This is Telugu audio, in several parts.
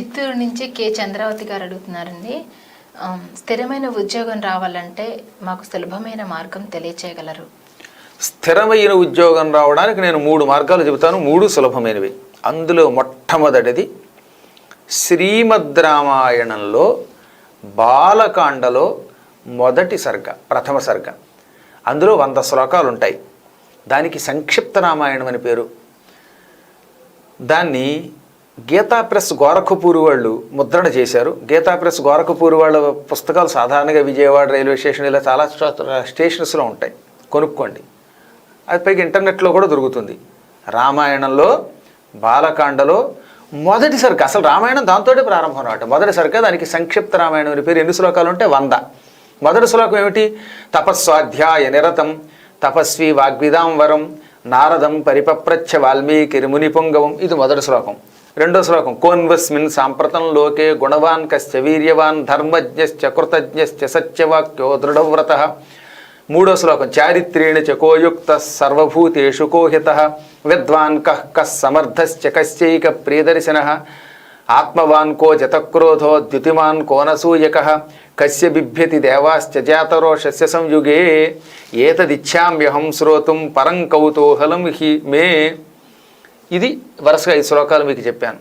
చిత్తూరు నుంచి కే. చంద్రావతి గారు అడుగుతున్నారండి. స్థిరమైన ఉద్యోగం రావాలంటే మాకు సులభమైన మార్గం తెలియచేయగలరు. స్థిరమైన ఉద్యోగం రావడానికి నేను మూడు మార్గాలు చెబుతాను. మూడు సులభమైనవి. అందులో మొట్టమొదటిది శ్రీమద్ రామాయణంలో బాలకాండలో మొదటి సర్గ ప్రథమ సర్గ. అందులో వంద శ్లోకాలు ఉంటాయి దానికి సంక్షిప్త రామాయణం అని పేరు. దాన్ని గీతా ప్రెస్ గోరఖపూర్ వాళ్ళు ముద్రణ చేశారు. గీతా ప్రెస్ గోరఖపూర్ వాళ్ళ పుస్తకాలు సాధారణంగా విజయవాడ రైల్వే స్టేషన్ ఇలా చాలా స్టేషన్స్లో ఉంటాయి. కొనుక్కోండి. అది పైగా ఇంటర్నెట్లో కూడా దొరుకుతుంది. రామాయణంలో బాలకాండలో మొదటి సరుకు అసలు రామాయణం దాంతోనే ప్రారంభం అనమాట మొదటి దానికి సంక్షిప్త రామాయణం అని పేరు. ఎన్ని శ్లోకాలు ఉంటే వంద. మొదటి శ్లోకం ఏమిటి? తపస్వాధ్యాయ నిరతం తపస్వి వాగ్విదాం వరం నారదం పరిపప్రచ్ఛ వాల్మీకి ముని పొంగవం. ఇది మొదటి శ్లోకం. రెండో శ్లోకం కోన్వస్మిన్ సాంప్రతం లోకే గుణవాన్ కశ్చ వీర్యవాన్ ధర్మజ్ఞశ్చ కృతజ్ఞశ్చ సత్యవాక్యో దృఢవ్రత. మూడో శ్లోకం చారిత్రేణ చకోయుక్త సర్వభూతేషు కోహిత విద్వాన్ కః కస్ సమర్థశ్చ కశ్చైక ప్రియదర్శన ఆత్మవాన్ కో జతక్రోధో ద్యుతిమాన్ కోనసూయక కస్య బిభ్యతి దేవాశ్చ జాతరోషస్య సంయుగే ఏతదిచ్ఛామ్యహం శ్రోతుం పరం కౌతూహలం హి మే। ఇది వరుసగా ఈ శ్లోకాలు మీకు చెప్పాను.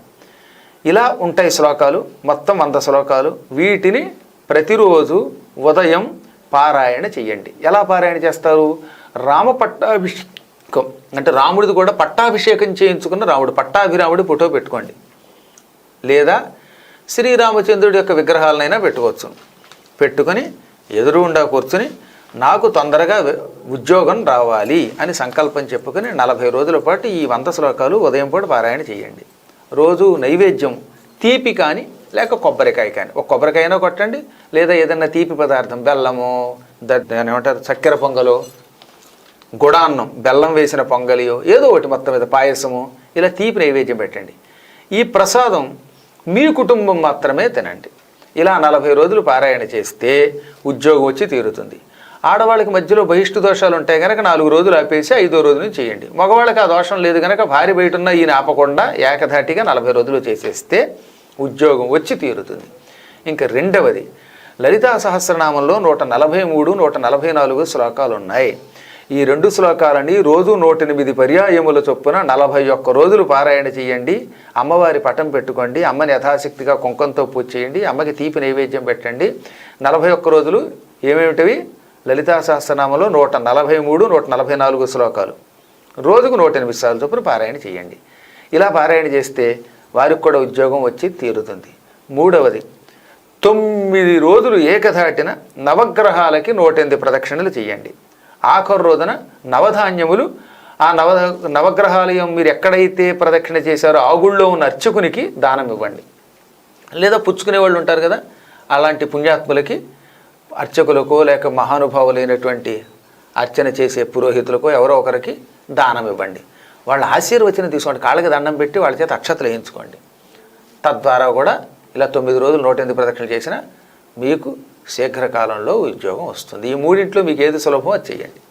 ఇలా ఉంటాయి శ్లోకాలు మొత్తం వంద శ్లోకాలు. వీటిని ప్రతిరోజు ఉదయం పారాయణ చెయ్యండి. ఎలా పారాయణ చేస్తారు? రామ పట్టాభిషేకం అంటే రాముడిది కూడా పట్టాభిషేకం చేయించుకున్న రాముడు పట్టాభిరాముడి ఫోటో పెట్టుకోండి. లేదా శ్రీరామచంద్రుడి యొక్క విగ్రహాలనైనా పెట్టుకోవచ్చు. పెట్టుకొని ఎదురుగుండా కూర్చుని నాకు తొందరగా ఉద్యోగం రావాలి అని సంకల్పం చెప్పుకుని నలభై రోజుల పాటు ఈ వంద శ్లోకాలు ఉదయం పూట పారాయణ చేయండి. రోజు నైవేద్యం తీపి కానీ లేక కొబ్బరికాయ కానీ. ఒక కొబ్బరికాయనో కొట్టండి లేదా ఏదైనా తీపి పదార్థం బెల్లము ద- ఏమంటారు చక్కెర పొంగలు గుడాన్నం బెల్లం వేసిన పొంగలియో ఏదో ఒకటి మొత్తం మీద పాయసము ఇలా తీపి నైవేద్యం పెట్టండి. ఈ ప్రసాదం మీ కుటుంబం మాత్రమే తినండి. ఇలా నలభై రోజులు పారాయణ చేస్తే ఉద్యోగం వచ్చి తీరుతుంది. ఆడవాళ్ళకి మధ్యలో బహిష్టు దోషాలు ఉంటాయి కనుక నాలుగు రోజులు ఆపేసి ఐదో రోజు నుంచి చేయండి. మగవాళ్ళకి ఆ దోషం లేదు కనుక భార్య బయట ఉన్న ఈయన ఆపకుండా ఏకధాటిగా నలభై రోజులు చేసేస్తే ఉద్యోగం వచ్చి తీరుతుంది. ఇంకా రెండవది లలితా సహస్రనామంలో నూట నలభై మూడు నూట నలభై నాలుగు శ్లోకాలు ఉన్నాయి. ఈ రెండు శ్లోకాలని రోజు నూట ఎనిమిది పర్యాయముల చొప్పున నలభై ఒక్క రోజులు పారాయణ చేయండి. అమ్మవారి పటం పెట్టుకోండి. అమ్మని యథాశక్తిగా కుంకంతో పూజ చేయండి. అమ్మకి తీపి నైవేద్యం పెట్టండి. నలభై ఒక్క రోజులు ఏమేమిటివి? లలితా సహస్రనామంలో నూట నలభై మూడు నూట నలభై నాలుగు శ్లోకాలు. రోజుకు నూట ఎనిమిది సార్లు చొప్పున పారాయణ చేయండి. ఇలా పారాయణ చేస్తే వారికి కూడా ఉద్యోగం వచ్చి తీరుతుంది. మూడవది తొమ్మిది రోజులు ఏకధాటిన నవగ్రహాలకి నూటెనిమిది ప్రదక్షిణలు చేయండి. ఆఖరు రోజున నవధాన్యములు ఆ నవ నవగ్రహాలయం మీరు ఎక్కడైతే ప్రదక్షిణ చేశారో ఆ గుళ్ళో ఉన్న అర్చకునికి దానం ఇవ్వండి. లేదా పుచ్చుకునే వాళ్ళు ఉంటారు కదా అలాంటి పుణ్యాత్ములకి అర్చకులకు లేక మహానుభావులైనటువంటి అర్చన చేసే పురోహితులకు ఎవరో ఒకరికి దానం ఇవ్వండి. వాళ్ళ ఆశీర్వచనం తీసుకోండి. కాళ్ళకి దండం పెట్టి వాళ్ళ చేత అక్షతలు వేయించుకోండి. తద్వారా కూడా ఇలా తొమ్మిది రోజులు నూట ఎనిమిది ప్రదక్షిణలు చేసినా మీకు శీఘ్రకాలంలో ఉద్యోగం వస్తుంది. ఈ మూడింట్లో మీకు ఏది సులభమో అది చేయండి.